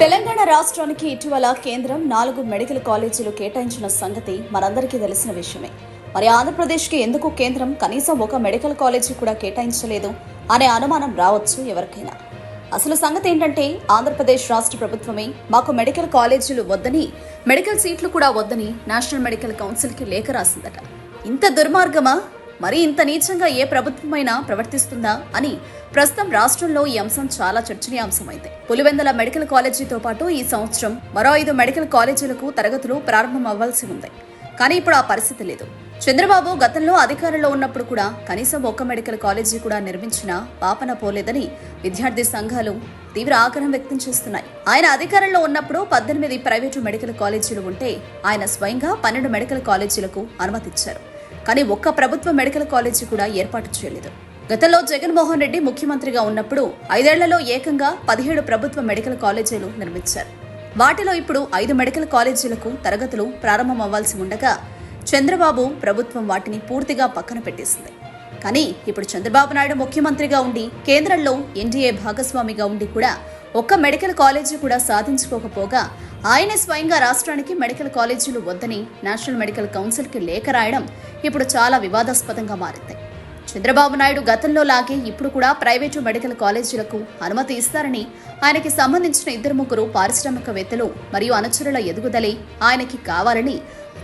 తెలంగాణ రాష్ట్రానికి ఇటీవల కేంద్రం నాలుగు మెడికల్ కాలేజీలు కేటాయించిన సంగతి మనందరికీ తెలిసిన విషయమే. మరి ఆంధ్రప్రదేశ్కి ఎందుకు కేంద్రం కనీసం ఒక మెడికల్ కాలేజీ కూడా కేటాయించలేదు అనే అనుమానం రావచ్చు ఎవరికైనా. అసలు సంగతి ఏంటంటే ఆంధ్రప్రదేశ్ రాష్ట్ర ప్రభుత్వమే మాకు మెడికల్ కాలేజీలు వద్దని మెడికల్ సీట్లు కూడా వద్దని నేషనల్ మెడికల్ కౌన్సిల్కి లేఖ రాసిందట. ఇంత దుర్మార్గమా? మరి ఇంత నీచంగా ఏ ప్రభుత్వమైనా ప్రవర్తిస్తుందా అని ప్రస్తుతం రాష్ట్రంలో ఈ అంశం చాలా చర్చనీయాంశమైంది. పులివెందల మెడికల్ కాలేజీతో పాటు ఈ సంవత్సరం మరో ఐదు మెడికల్ కాలేజీలకు తరగతులు ప్రారంభం అవ్వాల్సి ఉంది. కానీ ఇప్పుడు ఆ పరిస్థితి లేదు. చంద్రబాబు గతంలో అధికారంలో ఉన్నప్పుడు కూడా కనీసం ఒక్క మెడికల్ కాలేజీ కూడా నిర్మించిన పాపన పోలేదని విద్యార్థి సంఘాలు తీవ్ర ఆగ్రహం వ్యక్తం చేస్తున్నాయి. ఆయన అధికారంలో ఉన్నప్పుడు పద్దెనిమిది ప్రైవేటు మెడికల్ కాలేజీలు ఉంటే ఆయన స్వయంగా పన్నెండు మెడికల్ కాలేజీలకు అనుమతిచ్చారు. కానీ ఒక్క ప్రభుత్వ మెడికల్ కాలేజీ కూడా ఏర్పాటు చేయలేదు. గతంలో జగన్మోహన్ రెడ్డి ముఖ్యమంత్రిగా ఉన్నప్పుడు ఐదేళ్ళలో ఏకంగా పదిహేడు ప్రభుత్వ మెడికల్ కాలేజీలు నిర్మించారు. వాటిలో ఇప్పుడు ఐదు మెడికల్ కాలేజీలకు తరగతులు ప్రారంభం అవ్వాల్సి ఉండగా చంద్రబాబు ప్రభుత్వం వాటిని పూర్తిగా పక్కన పెట్టేసింది. కానీ ఇప్పుడు చంద్రబాబు నాయుడు ముఖ్యమంత్రిగా ఉండి కేంద్రంలో ఎన్డీఏ భాగస్వామిగా ఉండి కూడా ఒక్క మెడికల్ కాలేజీ కూడా సాధించుకోకపోగా ఆయనే స్వయంగా రాష్ట్రానికి మెడికల్ కాలేజీలు వద్దని నేషనల్ మెడికల్ కౌన్సిల్కి లేఖ రాయడం ఇప్పుడు చాలా వివాదాస్పదంగా మారింది. చంద్రబాబు నాయుడు గతంలో లాగే ఇప్పుడు కూడా ప్రైవేటు మెడికల్ కాలేజీలకు అనుమతి ఇస్తారని ఆయనకి సంబంధించిన ఇద్దరు ముగ్గురు పారిశ్రామికవేత్తలు మరియు అనుచరుల ఎదుగుదలే ఆయనకి కావాలని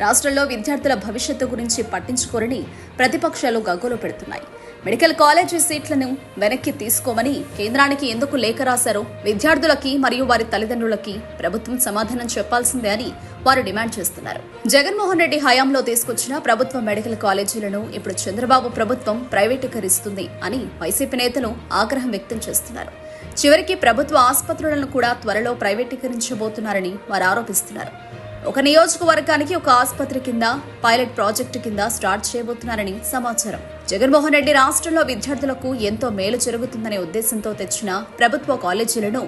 రాష్ట్రంలో విద్యార్థుల భవిష్యత్తు గురించి పట్టించుకోరని ప్రతిపక్షాలు గగ్గోలు పెడుతున్నాయి. మెడికల్ కాలేజీ సీట్లను వెనక్కి తీసుకోమని కేంద్రానికి ఎందుకు లేఖ రాశారో? విద్యార్థులకి మరియు వారి తల్లిదండ్రులకి ప్రభుత్వం సమాధానం చెప్పాల్సిందే అని వారు డిమాండ్ చేస్తున్నారు. జగన్మోహన్ రెడ్డి హయాంలో తీసుకొచ్చిన ప్రభుత్వ మెడికల్ కాలేజీలను ఇప్పుడు చంద్రబాబు ప్రభుత్వం ప్రైవేటీకరిస్తుంది అని వైసీపీ నేతలు ఆగ్రహం వ్యక్తం చేస్తున్నారు. చివరికి ప్రభుత్వ ఆసుపత్రులను కూడా త్వరలో ప్రైవేటీకరించబోతున్నారని వారు ఆరోపిస్తున్నారు. ఒక నియోజకవర్గానికి ఒక ఆసుపత్రి కింద పైలట్ ప్రాజెక్టు కింద స్టార్ట్ చేయబోతున్నారని సమాచారం. జగన్మోహన్ రెడ్డి రాష్ట్రంలో విద్యార్థులకు ఎంతో మేలు జరుగుతుందనే ఉద్దేశంతో తెచ్చిన ప్రభుత్వ కాలేజీలను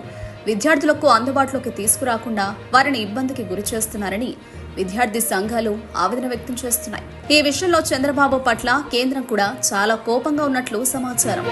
విద్యార్థులకు అందుబాటులోకి తీసుకురాకుండా వారిని ఇబ్బందికి గురి చేస్తున్నారని విద్యార్థి సంఘాలు ఆవేదన వ్యక్తం చేస్తున్నాయి. ఈ విషయంలో చంద్రబాబు పట్ల కేంద్రం కూడా చాలా కోపంగా ఉన్నట్లు సమాచారం.